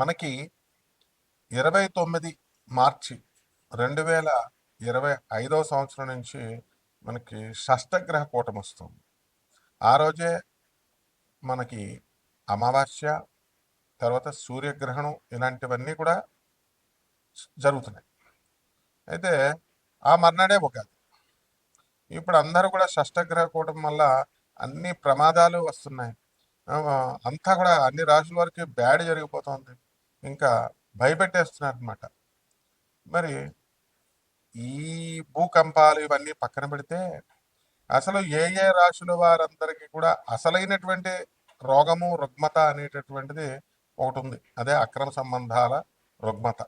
మనకి ఇరవై తొమ్మిది మార్చి రెండు వేల ఇరవై ఐదవ సంవత్సరం నుంచి మనకి షష్టగ్రహ కూటం వస్తుంది. ఆ రోజే మనకి అమావాస్య తర్వాత సూర్యగ్రహణం ఇలాంటివన్నీ కూడా జరుగుతున్నాయి. అయితే ఆ మర్నాడే ఉగాది. ఇప్పుడు అందరూ కూడా షష్టగ్రహ కూటం వల్ల అన్ని ప్రమాదాలు వస్తున్నాయి. అంతా కూడా అన్ని రాశుల వరకు బ్యాడ్ జరిగిపోతుంది. ఇంకా భయపెట్టేస్తున్నారనమాట మరి ఈ భూకంపాలు ఇవన్నీ పక్కన పెడితే అసలు ఏ ఏ రాశుల వారందరికీ కూడా అసలైనటువంటి రోగము రుగ్మత అనేటటువంటిది ఒకటి ఉంది అదే అక్రమ సంబంధాల రుగ్మత.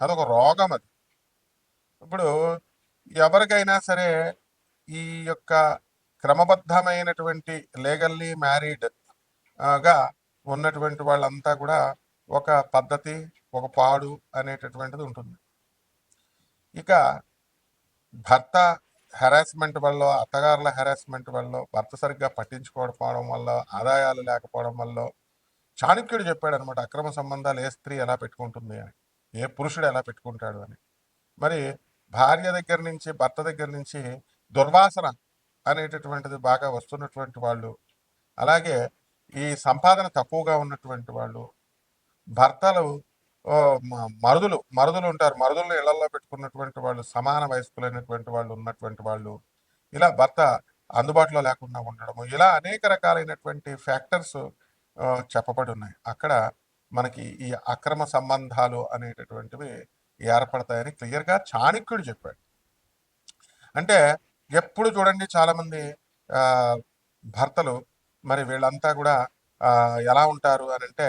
అదొక రోగం అది. ఇప్పుడు ఎవరికైనా సరే ఈ యొక్క క్రమబద్ధమైనటువంటి లీగల్లీ మ్యారీడ్గా ఉన్నటువంటి వాళ్ళంతా కూడా ఒక పద్ధతి ఒక పాడు అనేటటువంటిది ఉంటుంది. ఇక భర్త హెరాస్మెంట్ వల్ల అత్తగారుల హెరాస్మెంట్ వల్ల భర్త సరిగ్గా పట్టించుకోకపోవడం వల్ల ఆదాయాలు లేకపోవడం వల్ల చాణక్యుడు చెప్పాడు అనమాట అక్రమ సంబంధాలు ఏ స్త్రీ ఎలా పెట్టుకుంటుంది అని ఏ పురుషుడు ఎలా పెట్టుకుంటాడు అని. మరి భార్య దగ్గర నుంచి భర్త దగ్గర నుంచి దుర్వాసన అనేటటువంటిది బాగా వస్తున్నటువంటి వాళ్ళు అలాగే ఈ సంపాదన తక్కువగా ఉన్నటువంటి వాళ్ళు భర్తలు మరుదులు మరుదులు ఉంటారు. మరుదులను ఇళ్ళలో పెట్టుకున్నటువంటి వాళ్ళు సమాన వయస్కులైనటువంటి వాళ్ళు ఉన్నటువంటి వాళ్ళు ఇలా భర్త అందుబాటులో లేకుండా ఉండడము ఇలా అనేక రకాలైనటువంటి ఫ్యాక్టర్స్ చెప్పబడి ఉన్నాయి. అక్కడ మనకి ఈ అక్రమ సంబంధాలు అనేటటువంటివి ఏర్పడతాయని క్లియర్గా చాణక్యుడు చెప్పాడు. అంటే ఎప్పుడు చూడండి చాలామంది భర్తలు మరి వీళ్ళంతా కూడా ఎలా ఉంటారు అని అంటే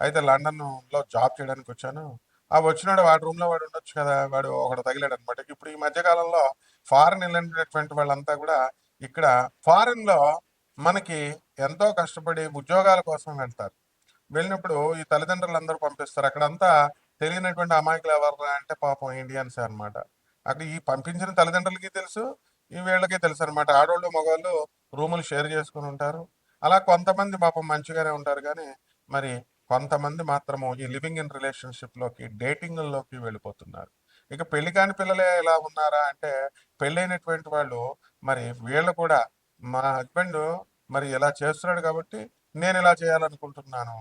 అయితే లండన్లో జాబ్ చేయడానికి వచ్చాను. ఆ వచ్చినాడు వాడి రూమ్లో వాడు ఉండొచ్చు కదా వాడు ఒకడు తగిలాడు అనమాట ఇప్పుడు ఈ మధ్యకాలంలో ఫారెన్ వెళ్ళినటువంటి వాళ్ళంతా కూడా ఇక్కడ ఫారెన్లో మనకి ఎంతో కష్టపడి ఉద్యోగాల కోసం వెళ్తారు. వెళ్ళినప్పుడు ఈ తల్లిదండ్రులు అందరూ పంపిస్తారు. అక్కడంతా తెలియనటువంటి అమాయకులు ఎవరు అంటే పాపం ఇండియన్స్ అనమాట అక్కడ ఈ పంపించిన తల్లిదండ్రులకి తెలుసు ఈ వీళ్ళకి తెలుసు అనమాట ఆడవాళ్ళు మగవాళ్ళు రూములు షేర్ చేసుకుని ఉంటారు. అలా కొంతమంది పాపం మంచిగానే ఉంటారు కానీ మరి కొంతమంది మాత్రము ఈ లివింగ్ ఇన్ రిలేషన్షిప్లోకి డేటింగ్లోకి వెళ్ళిపోతున్నారు. ఇక పెళ్ళి కాని పిల్లలే ఎలా ఉన్నారా అంటే పెళ్ళైనటువంటి వాళ్ళు మరి వీళ్ళు కూడా మా హస్బెండ్ మరి ఇలా చేస్తున్నాడు కాబట్టి నేను ఇలా చేయాలనుకుంటున్నాను.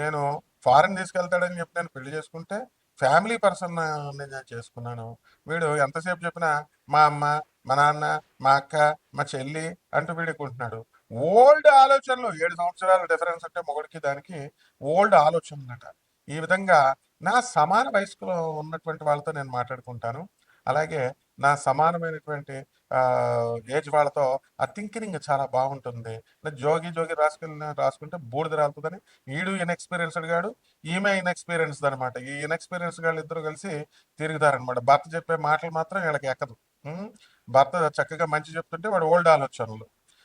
నేను ఫారెన్ తీసుకెళ్తాడని చెప్పి నేను పెళ్ళి చేసుకుంటే ఫ్యామిలీ పర్సన్ నేను చేసుకున్నాను. వీడు ఎంతసేపు చెప్పినా మా అమ్మ మా నాన్న మా అక్క మా చెల్లి అంటూ వీడుకుంటున్నాడు ఓల్డ్ ఆలోచనలు ఏడు సంవత్సరాల డిఫరెన్స్ అంటే మొగుడికి దానికి ఓల్డ్ ఆలోచనలట ఈ విధంగా నా సమాన వయస్కులో ఉన్నటువంటి వాళ్ళతో నేను మాట్లాడుకుంటాను. అలాగే నా సమానమైనటువంటి ఏజ్ వాళ్ళతో ఆ థింకింగ్ చాలా బాగుంటుంది. జోగి జోగి రాసుకుని రాసుకుంటే బూడిద రాలుతుందని ఈడు ఇన్ఎక్స్పీరియన్స్డ్ గాడు ఈమె ఇన్ఎక్స్పీరియన్స్డ్ అనమాట ఈ ఇన్ఎక్స్పీరియన్స్ గాళ్ళు ఇద్దరు కలిసి తిరుగుతారనమాట భర్త చెప్పే మాటలు మాత్రం వీళ్ళకి ఎక్కదు. భర్త చక్కగా మంచి చెప్తుంటే వాడు ఓల్డ్ ఆలోచనలు.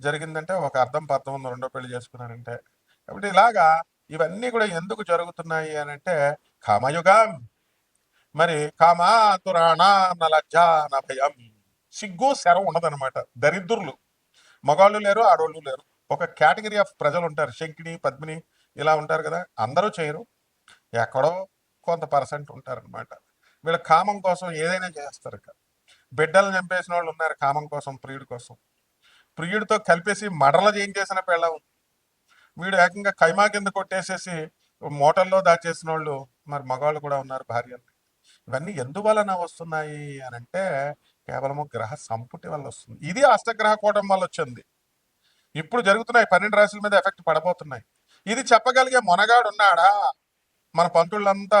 జరిగిందంటే ఒక అర్థం పర్థం ఉంది రెండో పెళ్ళి చేసుకున్నారంటే కాబట్టి ఇలాగా ఇవన్నీ కూడా ఎందుకు జరుగుతున్నాయి అని అంటే కామయుగం. మరి కామాతురాణ లజ్జ నా భయం సిగ్గు శరం ఉండదన్నమాట. దరిద్రులు. మగాళ్ళు లేరు ఆడోళ్ళు లేరు. ఒక కేటగిరీ ఆఫ్ ప్రజలు ఉంటారు శంకిని పద్మిని ఇలా ఉంటారు కదా. అందరూ చేయరు. ఎక్కడో కొంత పర్సెంట్ ఉంటారనమాట వీళ్ళ కామం కోసం ఏదైనా చేస్తారు ఇక. బిడ్డలు చంపేసిన వాళ్ళు ఉన్నారు కామం కోసం ప్రియుడి కోసం. ప్రియుడితో కలిపేసి మడల చేయించేసిన పెళ్ళం. వీడు ఏకంగా కైమా కింద కొట్టేసేసి మోటల్లో దాచేసిన వాళ్ళు మరి మగవాళ్ళు కూడా ఉన్నారు భార్యలు. ఇవన్నీ ఎందువలన వస్తున్నాయి అని అంటే కేవలము గ్రహ సంపుటి వల్ల వస్తుంది. ఇది అష్టగ్రహ కూటం వల్ల వచ్చింది. ఇప్పుడు జరుగుతున్నాయి పన్నెండు రాశుల మీద ఎఫెక్ట్ పడబోతున్నాయి. ఇది చెప్పగలిగే మొనగాడు ఉన్నాడా మన పంతుళ్ళంతా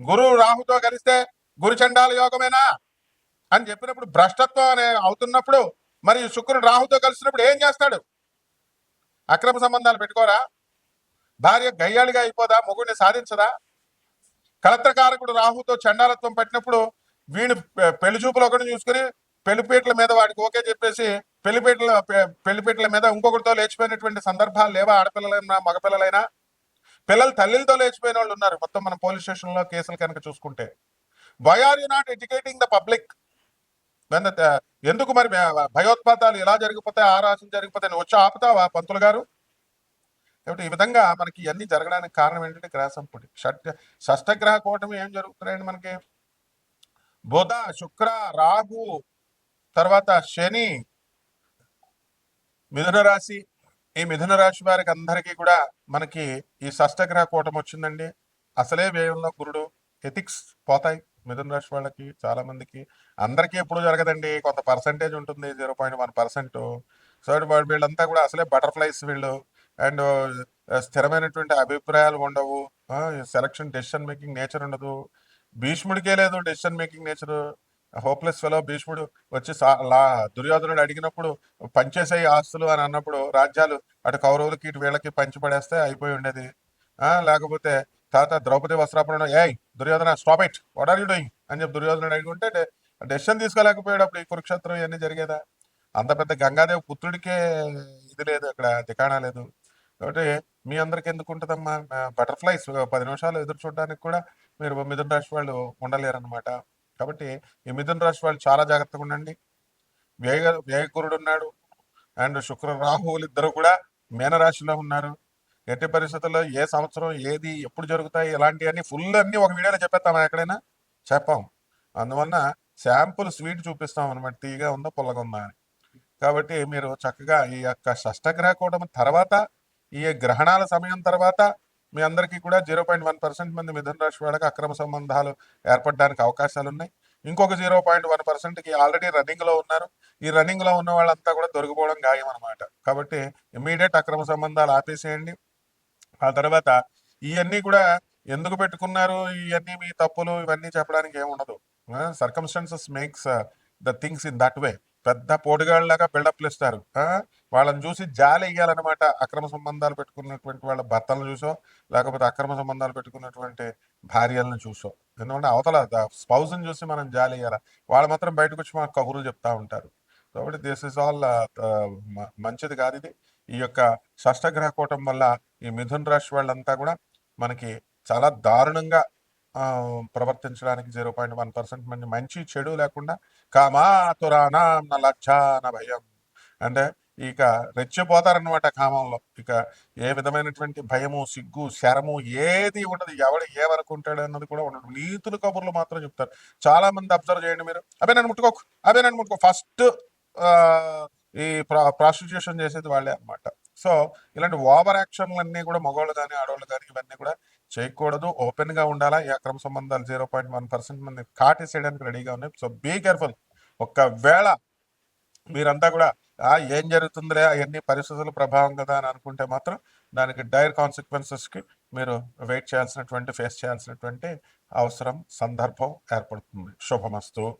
గురువు రాహుతో కలిస్తే గురు చండాల యోగమేనా? అని చెప్పినప్పుడు భ్రష్టత్వం అనే అవుతున్నప్పుడు మరి శుక్రుడు రాహుతో కలిసినప్పుడు ఏం చేస్తాడు? అక్రమ సంబంధాలు పెట్టుకోరా? భార్య గయ్యాళిగా అయిపోదా? మొగుడిని సాధించదా? కలత్రకారకుడు రాహుతో చండాలత్వం పట్టినప్పుడు వీడు పెళ్ళి చూపులు ఒకటి చూసుకుని పెళ్ళిపీటల మీద వాడికి ఓకే చెప్పేసి పెళ్ళిపీటల పెళ్ళిపీటల మీద ఇంకొకరితో లేచిపోయినటువంటి సందర్భాలు లేవా? ఆడపిల్లలైనా మగపిల్లలైనా? పిల్లలు తల్లితో లేచిపోయిన వాళ్ళు ఉన్నారు. మొత్తం మనం పోలీస్ స్టేషన్లో కేసులు కనుక చూసుకుంటే. Why are you not educating the public ఎందుకు మరి భయోత్పాతాలు ఎలా జరిగిపోతాయి ఆ రాశులు జరిగిపోతాయి వచ్చి ఆపుతావా పంతులు గారు? కాబట్టి ఈ విధంగా మనకి ఇవన్నీ జరగడానికి కారణం ఏంటంటే గ్రహ సంపుటి షట్ షష్టగ్రహ కూటమి ఏం జరుగుతున్నాయండి మనకి? బుధ శుక్ర రాహు తర్వాత శని మిథున రాశి ఈ మిథున రాశి వారికి అందరికీ కూడా మనకి ఈ షష్టగ్రహ కూటం వచ్చిందండి. అసలే వ్యయంలో గురుడు ఎథిక్స్ పోతాయి. మిథున రాశి వాళ్ళకి చాలా మందికి. అందరికీ ఎప్పుడు జరగదండి. కొంత పర్సంటేజ్ ఉంటుంది zero point one percent so వీళ్ళంతా కూడా అసలే బటర్ఫ్లైస్ వీళ్ళు. అండ్ స్థిరమైనటువంటి అభిప్రాయాలు ఉండవు. సెలక్షన్ డెసిషన్ మేకింగ్ నేచర్ ఉండదు. భీష్ముడికే లేదు decision making nature hopeless fellow భీష్ముడు వచ్చి లా దుర్యోధనుడు అడిగినప్పుడు పంచేసాయి ఆస్తులు అని అన్నప్పుడు రాజ్యాలు అటు కౌరవులకి ఇటు వీళ్ళకి పంచిపడేస్తే అయిపోయి ఉండేది. లేకపోతే తర్వాత ద్రౌపది వస్త్రాపణ ఏయ్ Duryodhana stop it what are you doing అని చెప్పి దుర్యోధనుడు అడిగి ఉంటే డెసిషన్ తీసుకోలేకపోయాడు అప్పుడు ఈ కురుక్షేత్రం ఇవన్నీ జరిగేదా? అంత పెద్ద గంగాదేవి పుత్రుడికే ఇది లేదు అక్కడ దికాణా లేదు. కాబట్టి మీ అందరికి ఎందుకు ఉంటుందమ్మా? బటర్ఫ్లైస్ పది నిమిషాలు ఎదురు చూడడానికి కూడా మీరు మిథున రాశి వాళ్ళు ఉండలేరు అనమాట కాబట్టి ఈ మిథున రాశి వాళ్ళు చాలా జాగ్రత్తగా ఉండండి. వ్యయ వ్యయకురుడు ఉన్నాడు. అండ్ శుక్ర రాహువులు ఇద్దరు కూడా మేనరాశిలో ఉన్నారు. ఎట్టి పరిస్థితుల్లో ఏ సంవత్సరం ఏది ఎప్పుడు జరుగుతాయి ఎలాంటివన్నీ ఫుల్ అన్ని ఒక వీడియోలో చెప్పేస్తామా ఎక్కడైనా? చెప్పాం. అందువలన శాంపుల్ స్వీట్ చూపిస్తాం అనమాట తీగా ఉందా పుల్లగా ఉందా అని. కాబట్టి మీరు చక్కగా ఈ యొక్క షష్టగ్రహ కూటమి తర్వాత ఈ గ్రహణాల సమయం తర్వాత మీ అందరికీ కూడా జీరో పాయింట్ వన్ పర్సెంట్ మంది మిథున రాశి వాళ్ళకి అక్రమ సంబంధాలు ఏర్పడడానికి అవకాశాలు ఉన్నాయి. ఇంకొక జీరో పాయింట్ వన్ పర్సెంట్కి ఆల్రెడీ రన్నింగ్లో ఉన్నారు. ఈ రన్నింగ్లో ఉన్న వాళ్ళంతా కూడా దొరికిపోవడం గాయం అనమాట కాబట్టి ఇమీడియట్ అక్రమ సంబంధాలు ఆపేసేయండి. ఆ తర్వాత ఇవన్నీ కూడా ఎందుకు పెట్టుకున్నారు? ఇవన్నీ మీ తప్పులు ఇవన్నీ చెప్పడానికి ఏముండదు. Circumstances makes the things in that way పెద్ద పోటుగాళ్ళలాగా బిల్డప్లు ఇస్తారు వాళ్ళని చూసి జాలి వేయాలన్నమాట. అక్రమ సంబంధాలు పెట్టుకున్నటువంటి వాళ్ళ భర్తలను చూసో లేకపోతే అక్రమ సంబంధాలు పెట్టుకున్నటువంటి భార్యలను చూసో. ఎందుకంటే అవతల స్పౌజ్ని చూసి మనం జాలి ఇయ్యాల వాళ్ళు మాత్రం బయటకు వచ్చి మనకు కబుర్లు చెప్తా ఉంటారు. కాబట్టి దిస్ ఇస్ ఆల్ మంచిది కాదు ఇది. ఈ యొక్క షష్టగ్రహ కూటం వల్ల ఈ మిథున్ రాశి వాళ్ళంతా కూడా మనకి చాలా దారుణంగా ప్రవర్తించడానికి జీరో పాయింట్ వన్ పర్సెంట్ మంది మంచి చెడు లేకుండా కామాతురానా లక్షాన భయం. అంటే ఇక రెచ్చిపోతారనమాట కామంలో. ఇక ఏ విధమైనటువంటి భయము సిగ్గు శరము ఏది ఉండదు. ఎవడు ఏ వరకు ఉంటాడు అన్నది కూడా ఉండదు. నీతులు కబుర్లు మాత్రం చెప్తారు. చాలా మంది అబ్జర్వ్ చేయండి మీరు. అదే నన్ను ముట్టుకోకు. అదే నన్ను ముట్టుకో. ఫస్ట్ ఈ ప్రాస్టిట్యూషన్ చేసేది వాళ్ళే అన్నమాట. సో ఇలాంటి ఓవర్ యాక్షన్లు అన్నీ కూడా మగవాళ్ళు కానీ ఆడవాళ్ళు కానీ ఇవన్నీ కూడా చేయకూడదు. ఓపెన్గా ఉండాలా? ఈ అక్రమ సంబంధాలు జీరో పాయింట్ వన్ పర్సెంట్ మంది కాటేసేయడానికి రెడీగా ఉన్నాయి సో బీ కేర్ఫుల్. ఒకవేళ మీరంతా కూడా ఆ ఏం జరుగుతుందిలే? అవన్నీ పరిస్థితుల ప్రభావం కదా? అని అనుకుంటే మాత్రం దానికి డైర్ కాన్సిక్వెన్సెస్కి మీరు వెయిట్ చేయాల్సినటువంటి ఫేస్ చేయాల్సినటువంటి అవసరం సందర్భం ఏర్పడుతుంది. శుభమస్తు.